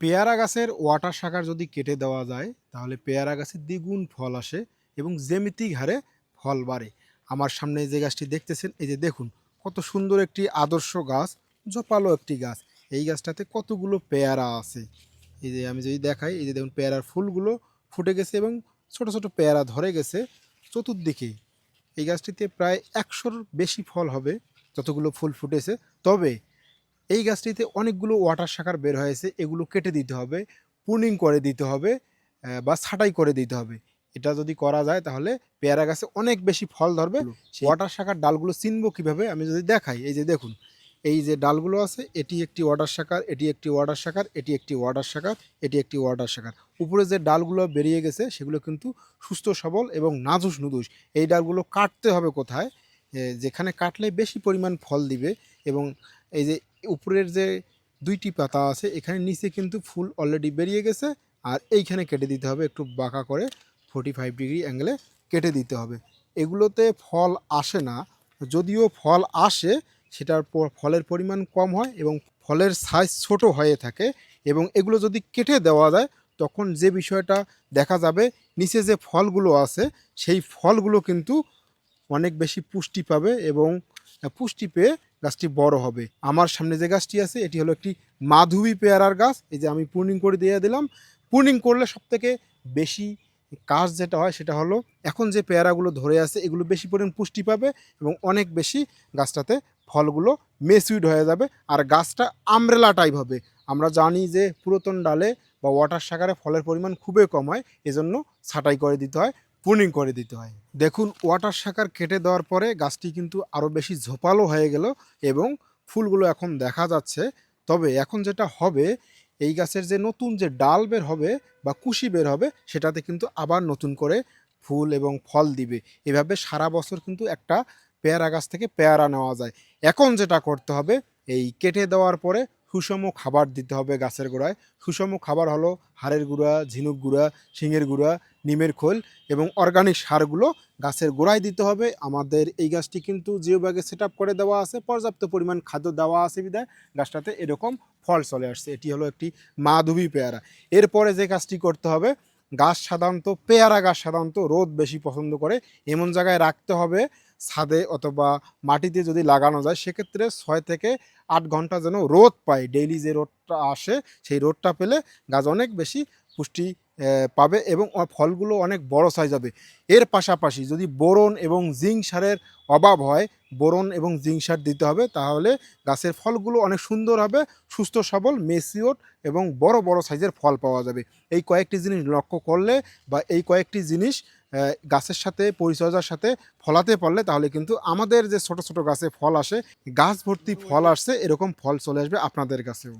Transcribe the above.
পেয়ারা গাছের ওয়াটার শাখার যদি কেটে দেওয়া যায়, তাহলে পেয়ারা গাছে দ্বিগুণ ফল আসে এবং জ্যামিতিক হারে ফল বাড়ে। আমার সামনে যে গাছটি দেখতেছেন, এই যে দেখুন, কত সুন্দর একটি আদর্শ গাছ, জপালো একটি গাছ। এই গাছটাতে কতগুলো পেয়ারা আছে। এই যে আমি যদি দেখাই, এই যে দেখুন, পেয়ারার ফুলগুলো ফুটে গেছে এবং ছোট ছোট পেয়ারা ধরে গেছে। চতুর্দিকে এই গাছটিতে প্রায় একশোর বেশি ফল হবে, যতগুলো ফুল ফুটেছে। তবে এই গাছটিতে অনেকগুলো ওয়াটার শাখার বের হয়েছে এগুলো কেটে দিতে হবে পুনিং করে দিতে হবে বা ছাঁটাই করে দিতে হবে। এটা যদি করা যায় তাহলে পেয়ারা গাছে অনেক বেশি ফল ধরবে। ওয়াটার শাখার ডালগুলো চিনবো কীভাবে আমি যদি দেখাই এই যে দেখুন এই যে ডালগুলো আছে এটি একটি ওয়াটার শাখার এটি একটি ওয়াটার শাখার এটি একটি ওয়াটার শাখার এটি একটি ওয়াটার শাখার উপরে যে ডালগুলো বেরিয়ে গেছে সেগুলো কিন্তু সুস্থ সবল এবং নাজুস নুদুস। এই ডালগুলো কাটতে হবে কোথায়? যেখানে কাটলে বেশি পরিমাণ ফল দিবে এবং এই যে উপরের যে দুইটি পাতা আছে, এখানে নিচে কিন্তু ফুল অলরেডি বেরিয়ে গেছে, আর এইখানে কেটে দিতে হবে, একটু বাঁকা করে ফোর্টি ফাইভ ডিগ্রি অ্যাঙ্গেলে কেটে দিতে হবে। এগুলোতে ফল আসে না, যদিও ফল আসে, সেটার ফলের পরিমাণ কম হয় এবং ফলের সাইজ ছোট হয়ে থাকে এবং এগুলো যদি কেটে দেওয়া যায়, তখন যে বিষয়টা দেখা যাবে, নিচে যে ফলগুলো আছে, সেই ফলগুলো কিন্তু অনেক বেশি পুষ্টি পাবে এবং পুষ্টি পেয়ে গাছটি বড় হবে। আমার সামনে যে গাছটি আছে, এটি হলো একটি মাধুবী পেয়ারার গাছ। এই যে আমি পূর্ণিং করে দিয়ে দিলাম। পূর্ণিং করলে সবথেকে বেশি কাজ যেটা হয়, সেটা হলো এখন যে পেয়ারাগুলো ধরে আছে, এগুলো বেশি পরিমাণ পুষ্টি পাবে এবং অনেক বেশি গাছটাতে ফলগুলো মেসুইড হয়ে যাবে। আর গাছটা আমরেলা টাইপ হবে। আমরা জানি যে পুরাতন ডালে বা ওয়াটার সাকারে ফলের পরিমাণ খুবই কম হয়, এজন্য ছাঁটাই করে দিতে হয়। পুনিং করে দিতে হয়। দেখুন ওয়াটার শাখার কেটে দেওয়ার পরে গাছটি কিন্তু আরও বেশি ঝোপালো হয়ে গেল এবং ফুলগুলো এখন দেখা যাচ্ছে। তবে এখন যেটা হবে, এই গাছের যে নতুন যে ডাল বের হবে বা কুশি বের হবে, সেটাতে কিন্তু আবার নতুন করে ফুল এবং ফল দিবে। এভাবে সারা বছর কিন্তু একটা পেয়ারা গাছ থেকে পেয়ারা নেওয়া যায়। এখন যেটা করতে হবে, এই কেটে দেওয়ার পরে সুষম খাবার দিতে হবে গাছের গোড়ায়। সুষম খাবার হলো হাড়ের গুঁড়া, ঝিনুক গুঁড়া, শিঙের গুঁড়া, নিমের খোল এবং অর্গানিক সারগুলো গাছের গোড়ায় দিতে হবে। আমাদের এই গাছটি কিন্তু জিও ব্যাগে সেট করে দেওয়া আছে, পর্যাপ্ত পরিমাণ খাদ্য দেওয়া আছে বিদায় গাছটাতে এরকম ফল চলে আসছে। এটি হলো একটি মাধবী পেয়ারা। এরপরে যে গাছটি করতে হবে গাছ সাধারণত, পেয়ারা গাছ সাধারণত রোদ বেশি পছন্দ করে। এমন জায়গায় রাখতে হবে ছাদে অথবা মাটিতে যদি লাগানো যায়, সেক্ষেত্রে ছয় থেকে আট ঘণ্টা যেন রোদ পায়। ডেইলি যে রোদটা আসে, সেই রোদটা পেলে গাছ অনেক বেশি পুষ্টি পাবে এবং ফলগুলো অনেক বড় সাইজ হবে। এর পাশাপাশি যদি বোরন এবং জিঙ্ক সারের অভাব হয়, বোরন এবং জিঙ্ক সার দিতে হবে, তাহলে গাছের ফলগুলো অনেক সুন্দর হবে, সুস্থ, সবল মেসিওর এবং বড় বড় সাইজের ফল পাওয়া যাবে। এই কয়েকটি জিনিস লক্ষ্য করলে বা এই কয়েকটি জিনিস গাছের সাথে, পরিচর্যার সাথে ফলাতে পারলে তাহলে কিন্তু আমাদের যে ছোট ছোট গাছে ফল আসে, গাছ ভর্তি ফল আসছে, এরকম ফল চলে আসবে আপনাদের কাছেও।